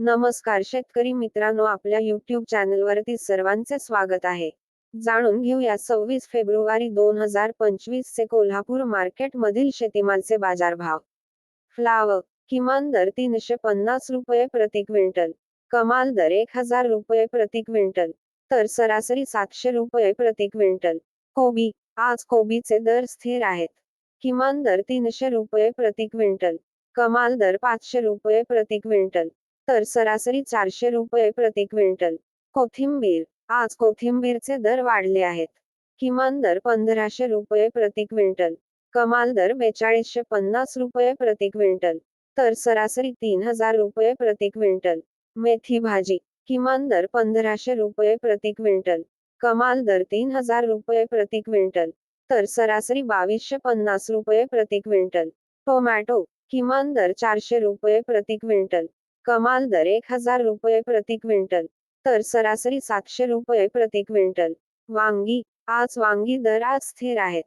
नमस्कार शेतकरी मित्रांनो आपल्या युट्यूब चॅनलवरती सर्वांचे स्वागत आहे. जाणून घेऊया सव्वीस फेब्रुवारी दोन हजार पंचवीस चे कोल्हापूर मार्केट मधील शेतीमालचे बाजारभाव. फ्लावर किमान दर तीनशे पन्नास रुपये प्रति क्विंटल. कमाल दर एक हजार रुपये प्रति क्विंटल. तर सरासरी सातशे रुपये प्रति क्विंटल. कोबी आज कोबीचे दर स्थिर आहेत. किमान दर तीनशे रुपये प्रति क्विंटल. कमाल दर पाचशे रुपये प्रति क्विंटल. तर सरासरी चारशे रुपये प्रति क्विंटल. कोथिंबीर. आज कोथिंबीरचे दर वाढले आहेत. किमान दर पंधराशे रुपये प्रति क्विंटल. कमाल दर बेचाळीसशे पन्नास रुपये प्रति क्विंटल. तर सरासरी तीन हजार रुपये प्रति क्विंटल. मेथी भाजी. किमान दर पंधराशे रुपये प्रति क्विंटल. कमाल दर तीन हजार रुपये प्रति क्विंटल. तर सरासरी बावीसशे पन्नास रुपये प्रति क्विंटल. टोमॅटो. किमान दर चारशे रुपये प्रति क्विंटल. कमाल दर एक हजार रुपये प्रति क्विंटल. तर सरासरी सातशे रुपये प्रति क्विंटल. वांगी आज वांगी दर आज स्थिर आहेत.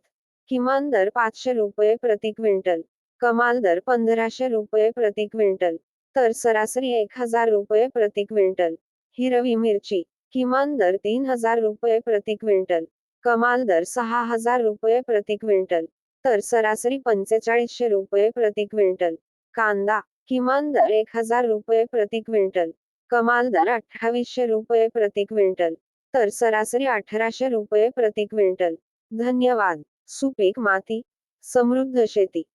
किमान दर पाचशे रुपये प्रति क्विंटल. कमाल दर पंधराशे रुपये प्रति क्विंटल. तर सरासरी एक हजार रुपये प्रति क्विंटल. हिरवी मिरची किमान दर तीन हजार रुपये प्रति क्विंटल. कमाल दर सहा हजार रुपये प्रति क्विंटल. तर सरासरी पंचेचाळीसशे रुपये प्रति क्विंटल. कांदा किमान दर एक हजार रुपये प्रति क्विंटल. कमाल दर अठ्ठावीसशे रुपये प्रति क्विंटल. तर सरासरी अठराशे रुपये प्रति क्विंटल. धन्यवाद. सुपीक माती. समृद्ध शेती.